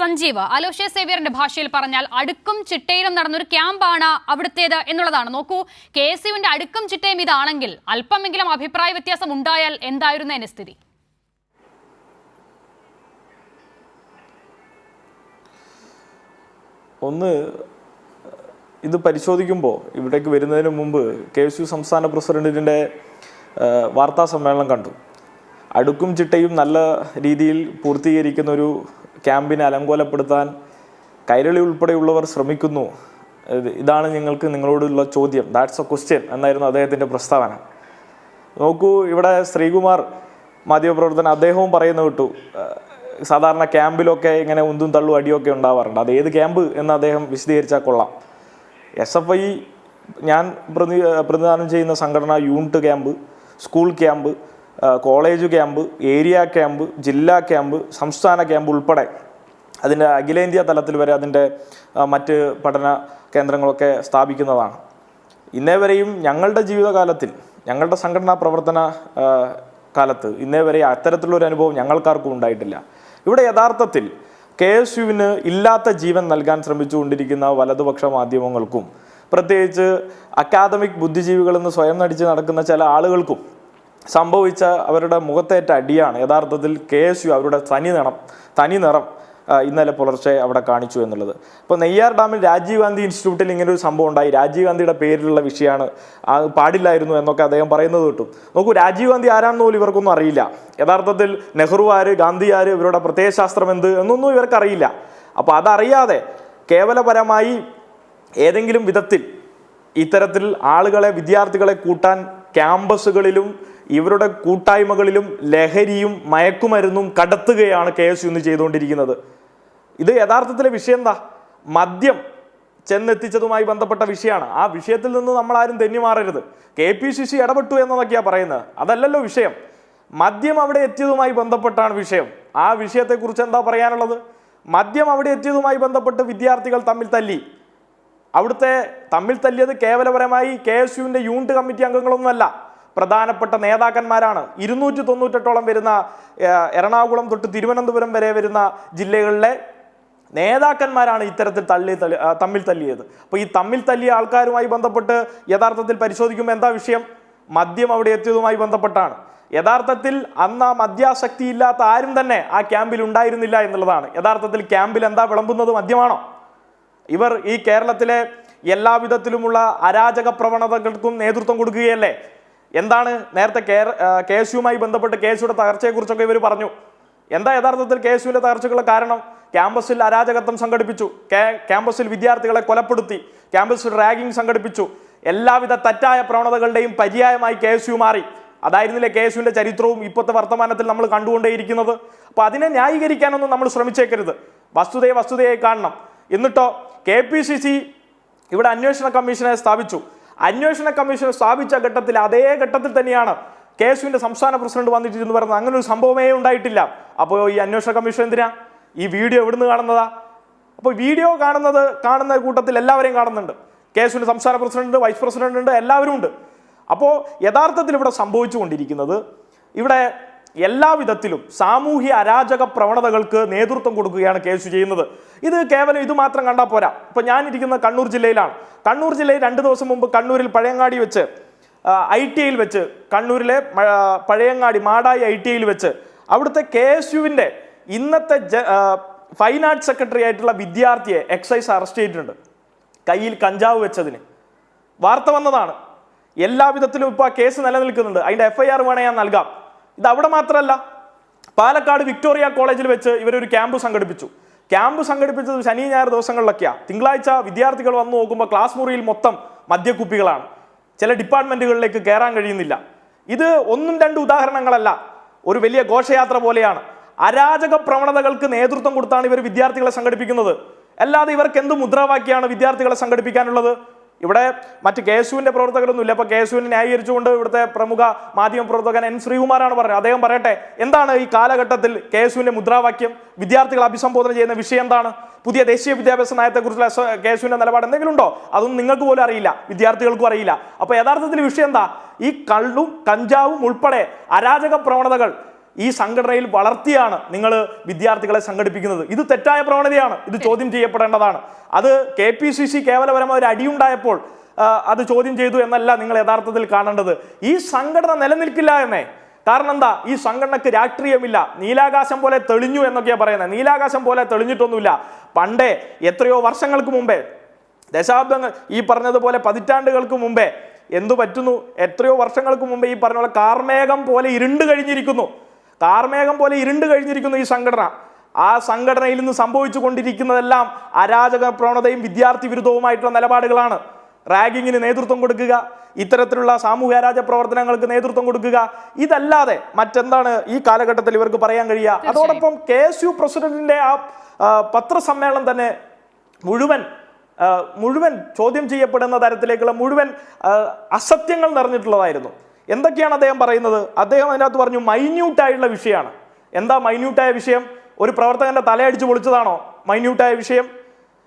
സഞ്ജീവ് അലോഷ്യ സേവ്യറിന്റെ ഭാഷയിൽ പറഞ്ഞാൽ അടുക്കും ചിട്ടയിലും നടന്നൊരു ക്യാമ്പാണ് അവിടുത്തേത് എന്നുള്ളതാണ്. നോക്കൂ കെ എസ് യുവിന്റെ അടുക്കും ചിട്ടയും ഇതാണെങ്കിൽ അല്പമെങ്കിലും അഭിപ്രായ വ്യത്യാസം ഉണ്ടായാൽ എന്തായിരുന്നു എന്റെ സ്ഥിതി? ഒന്ന് ഇത് പരിശോധിക്കുമ്പോൾ ഇവിടേക്ക് വരുന്നതിന് മുമ്പ് കെ എസ് യു സംസ്ഥാന പ്രസിഡന്റിന്റെ വാർത്താ സമ്മേളനം കണ്ടു. അടുക്കും ചിട്ടയും നല്ല രീതിയിൽ പൂർത്തീകരിക്കുന്ന ഒരു ക്യാമ്പിനെ അലങ്കോലപ്പെടുത്താൻ കൈരളി ഉൾപ്പെടെയുള്ളവർ ശ്രമിക്കുന്നു. ഇത് ഇതാണ് ഞങ്ങൾക്ക് നിങ്ങളോടുള്ള ചോദ്യം. ദാറ്റ്സ് എ ക്വസ്റ്റ്യൻ എന്നായിരുന്നു അദ്ദേഹത്തിന്റെ പ്രസ്താവന. നോക്കൂ ഇവിടെ ശ്രീകുമാർ മാധ്യമപ്രവർത്തകൻ അദ്ദേഹവും പറയുന്ന കിട്ടു. സാധാരണ ക്യാമ്പിലൊക്കെ ഇങ്ങനെ ഉന്തും തള്ളും അടിയൊക്കെ ഉണ്ടാവാറുണ്ട്. അത് ഏത് ക്യാമ്പ് എന്ന് അദ്ദേഹം വിശദീകരിച്ചാൽ കൊള്ളാം. എസ് എഫ് ഐ ഞാൻ പ്രതി പ്രതിദാനം ചെയ്യുന്ന സംഘടന unit camp school camp college camp area camp ജില്ലാ ക്യാമ്പ് സംസ്ഥാന ക്യാമ്പ് ഉൾപ്പെടെ. അതിന്റെ അഖിലേന്ത്യാ തലത്തിൽ വരെ അതിന്റെ മറ്റ് പഠന കേന്ദ്രങ്ങളൊക്കെ സ്ഥാപിക്കുന്നതാണ്. ഇന്നേ വരെയും ഞങ്ങളുടെ ജീവിതകാലത്തിൽ ഞങ്ങളുടെ സംഘടനാ പ്രവർത്തന കാലത്ത് ഇന്നേ വരെ അത്തരത്തിലുള്ളൊരു അനുഭവം ഞങ്ങൾക്കാർക്കും ഉണ്ടായിട്ടില്ല. ഇവിടെ യഥാർത്ഥത്തിൽ കെ എസ് യുവിന് ഇല്ലാത്ത ജീവൻ നൽകാൻ ശ്രമിച്ചുകൊണ്ടിരിക്കുന്ന വലതുപക്ഷ മാധ്യമങ്ങൾക്കും പ്രത്യേകിച്ച് അക്കാദമിക് ബുദ്ധിജീവികളെന്ന് സ്വയം നടിച്ച് നടക്കുന്ന ചില ആളുകൾക്കും സംഭവിച്ച അവരുടെ മുഖത്തേറ്റ അടിയാണ്. യഥാർത്ഥത്തിൽ കെ എസ് യു അവരുടെ തനി നിറം തനി നിറം ഇന്നലെ പുലർച്ചെ അവിടെ കാണിച്ചു എന്നുള്ളത്. ഇപ്പോൾ നെയ്യാർ ഡാമിൽ രാജീവ് ഗാന്ധി ഇൻസ്റ്റിറ്റ്യൂട്ടിൽ ഇങ്ങനെ ഒരു സംഭവം ഉണ്ടായി. രാജീവ് ഗാന്ധിയുടെ പേരിലുള്ള വിഷയമാണ് പാടില്ലായിരുന്നു എന്നൊക്കെ അദ്ദേഹം പറയുന്നത് കിട്ടും. നോക്കൂ രാജീവ് ഗാന്ധി ആരാണെന്ന് പോലും ഇവർക്കൊന്നും അറിയില്ല. യഥാർത്ഥത്തിൽ നെഹ്റു ആര് ഗാന്ധി ആര് ഇവരുടെ പ്രത്യയശാസ്ത്രം എന്ത് എന്നൊന്നും ഇവർക്കറിയില്ല. അപ്പോൾ അതറിയാതെ കേവലപരമായി ഏതെങ്കിലും വിധത്തിൽ ഇത്തരത്തിൽ ആളുകളെ വിദ്യാർത്ഥികളെ കൂട്ടാൻ ക്യാമ്പസുകളിലും ഇവരുടെ കൂട്ടായ്മകളിലും ലഹരിയും മയക്കുമരുന്നും കടത്തുകയാണ് കെ എസ് യു ഇന്ന് ചെയ്തുകൊണ്ടിരിക്കുന്നത്. ഇത് യഥാർത്ഥത്തിലെ വിഷയം എന്താ മദ്യം ചെന്നെത്തിച്ചതുമായി ബന്ധപ്പെട്ട വിഷയമാണ്. ആ വിഷയത്തിൽ നിന്ന് നമ്മൾ ആരും തെന്നി മാറരുത്. കെ പി സി ഇടപെട്ടു എന്നതൊക്കെയാണ് പറയുന്നത്. അതല്ലല്ലോ വിഷയം. മദ്യം അവിടെ എത്തിയതുമായി ബന്ധപ്പെട്ടാണ് വിഷയം. ആ വിഷയത്തെക്കുറിച്ച് എന്താ പറയാനുള്ളത്? മദ്യം അവിടെ എത്തിയതുമായി ബന്ധപ്പെട്ട് വിദ്യാർത്ഥികൾ തമ്മിൽ തല്ലി. അവിടുത്തെ തമ്മിൽ തല്ലിയത് കേവലപരമായി കെ എസ് യുവിന്റെ യൂണിറ്റ് കമ്മിറ്റി അംഗങ്ങളൊന്നുമല്ല. പ്രധാനപ്പെട്ട നേതാക്കന്മാരാണ്. ഇരുന്നൂറ്റി തൊണ്ണൂറ്റെട്ടോളം വരുന്ന എറണാകുളം തൊട്ട് തിരുവനന്തപുരം വരെ വരുന്ന ജില്ലകളിലെ നേതാക്കന്മാരാണ് ഇത്തരത്തിൽ തള്ളി തള്ളി തമ്മിൽ തല്ലിയത്. അപ്പോൾ ഈ തമ്മിൽ തല്ലിയ ആൾക്കാരുമായി ബന്ധപ്പെട്ട് യഥാർത്ഥത്തിൽ പരിശോധിക്കുമ്പോൾ എന്താ വിഷയം? മദ്യം അവിടെ എത്തിയതുമായി ബന്ധപ്പെട്ടാണ്. യഥാർത്ഥത്തിൽ അന്ന് ആ മദ്യാസക്തി ഇല്ലാത്ത ആരും തന്നെ ആ ക്യാമ്പിൽ ഉണ്ടായിരുന്നില്ല എന്നുള്ളതാണ്. യഥാർത്ഥത്തിൽ ക്യാമ്പിൽ എന്താ വിളമ്പുന്നത്? മദ്യമാണോ? ഇവർ ഈ കേരളത്തിലെ എല്ലാവിധത്തിലുമുള്ള അരാജക പ്രവണതകൾക്കും നേതൃത്വം കൊടുക്കുകയല്ലേ? എന്താണ് നേരത്തെ കെ എസ് യുമായി ബന്ധപ്പെട്ട് കെ എസ് യുടെ തകർച്ചയെക്കുറിച്ചൊക്കെ ഇവർ പറഞ്ഞു. എന്താ യഥാർത്ഥത്തിൽ കെ എസ് യുവിന്റെ തകർച്ചകളുടെ കാരണം? ക്യാമ്പസിൽ അരാജകത്വം സംഘടിപ്പിച്ചു. ക്യാമ്പസിൽ വിദ്യാർത്ഥികളെ കൊലപ്പെടുത്തി. ക്യാമ്പസിൽ റാഗിംഗ് സംഘടിപ്പിച്ചു. എല്ലാവിധ തെറ്റായ പ്രവണതകളുടെയും പര്യായമായി കെ എസ് യു മാറി. അതായിരുന്നില്ലേ കെ എസ് യുവിന്റെ ചരിത്രവും ഇപ്പോഴത്തെ വർത്തമാനത്തിൽ നമ്മൾ കണ്ടുകൊണ്ടേയിരിക്കുന്നത്? അപ്പോൾ അതിനെ ന്യായീകരിക്കാനൊന്നും നമ്മൾ ശ്രമിച്ചേക്കരുത്. വസ്തുതയെ വസ്തുതയായി കാണണം. എന്നിട്ടോ കെ ഇവിടെ അന്വേഷണ കമ്മീഷനെ സ്ഥാപിച്ചു. അന്വേഷണ കമ്മീഷൻ സ്ഥാപിച്ച ഘട്ടത്തിൽ അതേ ഘട്ടത്തിൽ തന്നെയാണ് കെ സംസ്ഥാന പ്രസിഡന്റ് വന്നിട്ടിരുന്നു പറയുന്നത് അങ്ങനെ ഒരു സംഭവമേ ഉണ്ടായിട്ടില്ല. അപ്പോൾ ഈ അന്വേഷണ കമ്മീഷൻ എന്തിനാ? ഈ വീഡിയോ എവിടുന്ന് കാണുന്നതാ? അപ്പോൾ വീഡിയോ കാണുന്നത് കാണുന്ന കൂട്ടത്തിൽ എല്ലാവരെയും കാണുന്നുണ്ട്. കെ സംസ്ഥാന പ്രസിഡന്റ് വൈസ് പ്രസിഡന്റ് ഉണ്ട് എല്ലാവരും ഉണ്ട്. അപ്പോൾ യഥാർത്ഥത്തിൽ ഇവിടെ സംഭവിച്ചുകൊണ്ടിരിക്കുന്നത് ഇവിടെ എല്ലാ വിധത്തിലും സാമൂഹ്യ അരാജക പ്രവണതകൾക്ക് നേതൃത്വം കൊടുക്കുകയാണ് കെ എസ് ചെയ്യുന്നത്. ഇത് കേവലം ഇത് മാത്രം കണ്ടാൽ പോരാ. ഇപ്പൊ ഞാനിരിക്കുന്ന കണ്ണൂർ ജില്ലയിലാണ്. കണ്ണൂർ ജില്ലയിൽ രണ്ട് ദിവസം മുമ്പ് കണ്ണൂരിൽ പഴയങ്ങാടി വെച്ച് ഐ ടി ഐയിൽ വെച്ച് കണ്ണൂരിലെ പഴയങ്ങാടി മാടായി ഐ ടി ഐയിൽ വെച്ച് അവിടുത്തെ കെ എസ് യുവിന്റെ ഇന്നത്തെ ജ- ഫൈൻ ആർട്സ് സെക്രട്ടറി ആയിട്ടുള്ള വിദ്യാർത്ഥിയെ എക്സൈസ് അറസ്റ്റ് ചെയ്തിട്ടുണ്ട്. കയ്യിൽ കഞ്ചാവ് വെച്ചതിന്. വാർത്ത വന്നതാണ്. എല്ലാവിധത്തിലും ഇപ്പോൾ കേസ് നിലനിൽക്കുന്നുണ്ട്. അതിന്റെ എഫ് ഐ ആർ വേണേ ഞാൻ നൽകാം. ഇത് അവിടെ മാത്രമല്ല പാലക്കാട് വിക്ടോറിയ കോളേജിൽ വെച്ച് ഇവരൊരു ക്യാമ്പ് സംഘടിപ്പിച്ചു. ക്യാമ്പ് സംഘടിപ്പിച്ചത് ശനി ഞായർ ദിവസങ്ങളിലൊക്കെയാണ് തിങ്കളാഴ്ച വിദ്യാർത്ഥികൾ വന്നു നോക്കുമ്പോൾ ക്ലാസ് മുറിയിൽ മൊത്തം മദ്യക്കുപ്പികളാണ്. ചില ഡിപ്പാർട്ട്മെന്റുകളിലേക്ക് കയറാൻ കഴിയുന്നില്ല. ഇത് ഒന്നും രണ്ട് ഉദാഹരണങ്ങളല്ല. ഒരു വലിയ ഘോഷയാത്ര പോലെയാണ്. അരാജക പ്രവണതകൾക്ക് നേതൃത്വം കൊടുത്താണ് ഇവർ വിദ്യാർത്ഥികളെ സംഘടിപ്പിക്കുന്നത്. അല്ലാതെ ഇവർക്ക് എന്ത് മുദ്രാവാക്യമാണ് വിദ്യാർത്ഥികളെ സംഘടിപ്പിക്കാനുള്ളത്? ഇവിടെ മറ്റ് കേസുവിന്റെ പ്രവർത്തകരൊന്നും ഇല്ല. അപ്പൊ കേസുവിനെ ന്യായീകരിച്ചുകൊണ്ട് ഇവിടുത്തെ പ്രമുഖ മാധ്യമ പ്രവർത്തകൻ എൻ ശ്രീകുമാറാണ് പറഞ്ഞത്. അദ്ദേഹം പറയട്ടെ എന്താണ് ഈ കാലഘട്ടത്തിൽ കേസുവിന്റെ മുദ്രാവാക്യം? വിദ്യാർത്ഥികൾ അഭിസംബോധന ചെയ്യുന്ന വിഷയം എന്താണ്? പുതിയ ദേശീയ വിദ്യാഭ്യാസ നയത്തെക്കുറിച്ചുള്ള കേസുവിന്റെ നിലപാട് എന്തെങ്കിലും ഉണ്ടോ? അതൊന്നും നിങ്ങൾക്ക് പോലും അറിയില്ല. വിദ്യാർത്ഥികൾക്കും അറിയില്ല. അപ്പൊ യഥാർത്ഥത്തിൽ വിഷയം എന്താ? ഈ കള്ളും കഞ്ചാവും ഉൾപ്പെടെ അരാജക പ്രവണതകൾ ഈ സംഘടനയിൽ വളർത്തിയാണ് നിങ്ങൾ വിദ്യാർത്ഥികളെ സംഘടിപ്പിക്കുന്നത്. ഇത് തെറ്റായ പ്രവണതയാണ്. ഇത് ചോദ്യം ചെയ്യപ്പെടേണ്ടതാണ്. അത് കെ പി സി സി കേവലപരമായ ഒരു അടിയുണ്ടായപ്പോൾ അത് ചോദ്യം ചെയ്തു എന്നല്ല നിങ്ങൾ യഥാർത്ഥത്തിൽ കാണേണ്ടത്. ഈ സംഘടന നിലനിൽക്കില്ല എന്നേ. കാരണം എന്താ? ഈ സംഘടനക്ക് രാഷ്ട്രീയമില്ല. നീലാകാശം പോലെ തെളിഞ്ഞു എന്നൊക്കെയാണ് പറയുന്നത്. നീലാകാശം പോലെ തെളിഞ്ഞിട്ടൊന്നുമില്ല. പണ്ടേ എത്രയോ വർഷങ്ങൾക്ക് മുമ്പേ ദശാബ്ദങ്ങൾ ഈ പറഞ്ഞതുപോലെ പതിറ്റാണ്ടുകൾക്ക് മുമ്പേ എന്തു പറ്റുന്നു? എത്രയോ വർഷങ്ങൾക്ക് മുമ്പേ ഈ പറഞ്ഞ പോലെ കാർമേഘം പോലെ ഇരുണ്ട് കഴിഞ്ഞിരിക്കുന്നു. കാർമേഘം പോലെ ഇരുണ്ട് കഴിഞ്ഞിരിക്കുന്ന ഈ സംഘടന. ആ സംഘടനയിൽ നിന്ന് സംഭവിച്ചു കൊണ്ടിരിക്കുന്നതെല്ലാം അരാജക പ്രവണതയും വിദ്യാർത്ഥി വിരുദ്ധവുമായിട്ടുള്ള നിലപാടുകളാണ്. റാഗിങ്ങിന് നേതൃത്വം കൊടുക്കുക ഇത്തരത്തിലുള്ള സാമൂഹ്യ അരാജ പ്രവർത്തനങ്ങൾക്ക് നേതൃത്വം കൊടുക്കുക ഇതല്ലാതെ മറ്റെന്താണ് ഈ കാലഘട്ടത്തിൽ ഇവർക്ക് പറയാൻ കഴിയുക? അതോടൊപ്പം കെ എസ് യു പ്രസിഡന്റിന്റെ ആ, പത്രസമ്മേളനം തന്നെ മുഴുവൻ മുഴുവൻ ചോദ്യം ചെയ്യപ്പെടുന്ന തരത്തിലേക്കുള്ള മുഴുവൻ അസത്യങ്ങൾ നിറഞ്ഞിട്ടുള്ളതായിരുന്നു. എന്തൊക്കെയാണ് അദ്ദേഹം പറയുന്നത്? അദ്ദേഹം അതിനകത്ത് പറഞ്ഞു മൈന്യൂട്ടായിട്ടുള്ള വിഷയമാണ്. എന്താ മൈന്യൂട്ടായ വിഷയം? ഒരു പ്രവർത്തകന്റെ തലയടിച്ച് പൊളിച്ചതാണോ മൈന്യൂട്ടായ വിഷയം?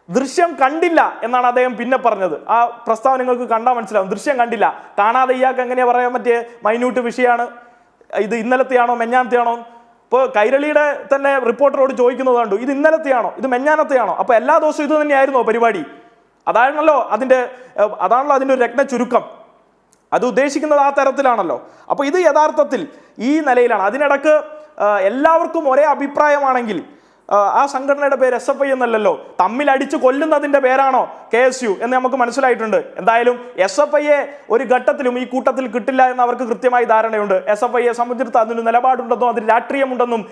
ദൃശ്യം കണ്ടില്ല എന്നാണ് അദ്ദേഹം പിന്നെ പറഞ്ഞത്. ആ പ്രസ്താവന നിങ്ങൾക്ക് കണ്ടാൽ മനസ്സിലാവും. ദൃശ്യം കണ്ടില്ല. കാണാതെ ഇയാൾക്ക് എങ്ങനെയാ പറയാൻ പറ്റിയ? മൈന്യൂട്ട് വിഷയമാണ്. ഇത് ഇന്നലത്തെയാണോ? മെഞ്ഞാനത്തെയാണോ? ഇപ്പോൾ കൈരളിയുടെ തന്നെ റിപ്പോർട്ടറോട് ചോദിക്കുന്നത് കണ്ടു. ഇത് ഇന്നലത്തെയാണോ? ഇത് മെഞ്ഞാനത്തെയാണോ? അപ്പോൾ എല്ലാ ദിവസവും ഇത് തന്നെയായിരുന്നോ പരിപാടി? അതാണല്ലോ അതിന്റെ അതാണല്ലോ അതിന്റെ ഒരു രത്ന ചുരുക്കം അത് ഉദ്ദേശിക്കുന്നത് ആ തരത്തിലാണല്ലോ. അപ്പോൾ ഇത് യഥാർത്ഥത്തിൽ ഈ നിലയിലാണ്. അതിനിടക്ക് എല്ലാവർക്കും ഒരേ അഭിപ്രായമാണെങ്കിൽ ആ, സംഘടനയുടെ പേര് എസ് എഫ് ഐ എന്നല്ലല്ലോ. തമ്മിൽ അടിച്ച് കൊല്ലുന്നതിന്റെ പേരാണോ കെ എസ് യു എന്ന് നമുക്ക് മനസ്സിലായിട്ടുണ്ട്. എന്തായാലും എസ് എഫ് ഐയെ ഒരു ഘട്ടത്തിലും ഈ കൂട്ടത്തിൽ കിട്ടില്ല എന്ന് അവർക്ക് കൃത്യമായി ധാരണയുണ്ട്. എസ് എഫ് ഐയെ സംബന്ധിച്ച് അതിന് നിലപാടുണ്ടെന്നും അതിന് രാഷ്ട്രീയമുണ്ടെന്നും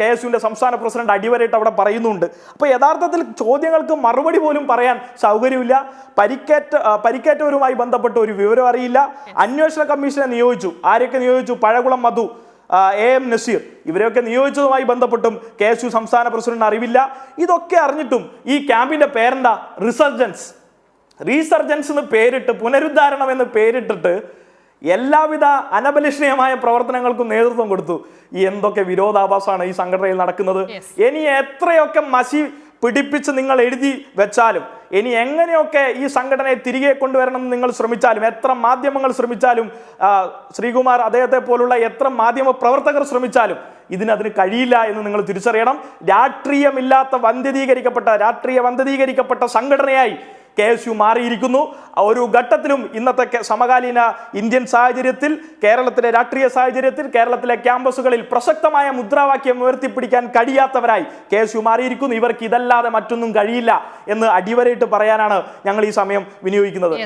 കെ എസ് യുവിന്റെ സംസ്ഥാന പ്രസിഡന്റ് അടിവരയിട്ട് അവിടെ പറയുന്നുണ്ട്. അപ്പോൾ യഥാർത്ഥത്തിൽ ചോദ്യങ്ങൾക്ക് മറുപടി പോലും പറയാൻ സൗകര്യമില്ല. പരിക്കേറ്റ പരിക്കേറ്റവരുമായി ബന്ധപ്പെട്ട ഒരു വിവരം അറിയില്ല. അന്വേഷണ കമ്മീഷനെ നിയോഗിച്ചു. ആരെയൊക്കെ നിയോഗിച്ചു? പഴകുളം മധു. A M Naseer. ഇവരെയൊക്കെ നിയോഗിച്ചതുമായി ബന്ധപ്പെട്ടും കെ എസ് യു സംസ്ഥാന പ്രസിഡന്റ് അറിവില്ല. ഇതൊക്കെ അറിഞ്ഞിട്ടും ഈ ക്യാമ്പിന്റെ പേരെന്താ? റിസർജൻസ്. റീസർജൻസ് എന്ന് പേരിട്ട് പുനരുദ്ധാരണം എന്ന് പേരിട്ടിട്ട് എല്ലാവിധ അനബലിഷ്ണീയമായ പ്രവർത്തനങ്ങൾക്കും നേതൃത്വം കൊടുത്തു. ഈ എന്തൊക്കെ വിരോധാഭാസമാണ് ഈ സംഘടനയിൽ നടക്കുന്നത്? ഇനി എത്രയൊക്കെ മഷി പിടിപ്പിച്ച് നിങ്ങൾ എഴുതി വെച്ചാലും ഇനി എങ്ങനെയൊക്കെ ഈ സംഘടനയെ തിരികെ കൊണ്ടുവരണം നിങ്ങൾ ശ്രമിച്ചാലും എത്ര മാധ്യമങ്ങൾ ശ്രമിച്ചാലും ശ്രീകുമാർ അദ്ദേഹത്തെ പോലുള്ള എത്ര മാധ്യമ പ്രവർത്തകർ ശ്രമിച്ചാലും ഇതിനതിന് കഴിയില്ല എന്ന് നിങ്ങൾ തിരിച്ചറിയണം. രാഷ്ട്രീയമില്ലാത്ത വന്ധ്യതീകരിക്കപ്പെട്ട രാഷ്ട്രീയ വന്ധ്യതീകരിക്കപ്പെട്ട സംഘടനയായി കെ എസ് യു മാറിയിരിക്കുന്നു. ഒരു ഘട്ടത്തിലും ഇന്നത്തെ സമകാലീന ഇന്ത്യൻ സാഹചര്യത്തിൽ കേരളത്തിലെ രാഷ്ട്രീയ സാഹചര്യത്തിൽ കേരളത്തിലെ ക്യാമ്പസുകളിൽ പ്രസക്തമായ മുദ്രാവാക്യം ഉയർത്തിപ്പിടിക്കാൻ കഴിയാത്തവരായി കെ എസ് യു മാറിയിരിക്കുന്നു. ഇവർക്ക് ഇതല്ലാതെ മറ്റൊന്നും കഴിയില്ല എന്ന് അടിവരയിട്ട് പറയാനാണ് ഞങ്ങൾ ഈ സമയം വിനിയോഗിക്കുന്നത്.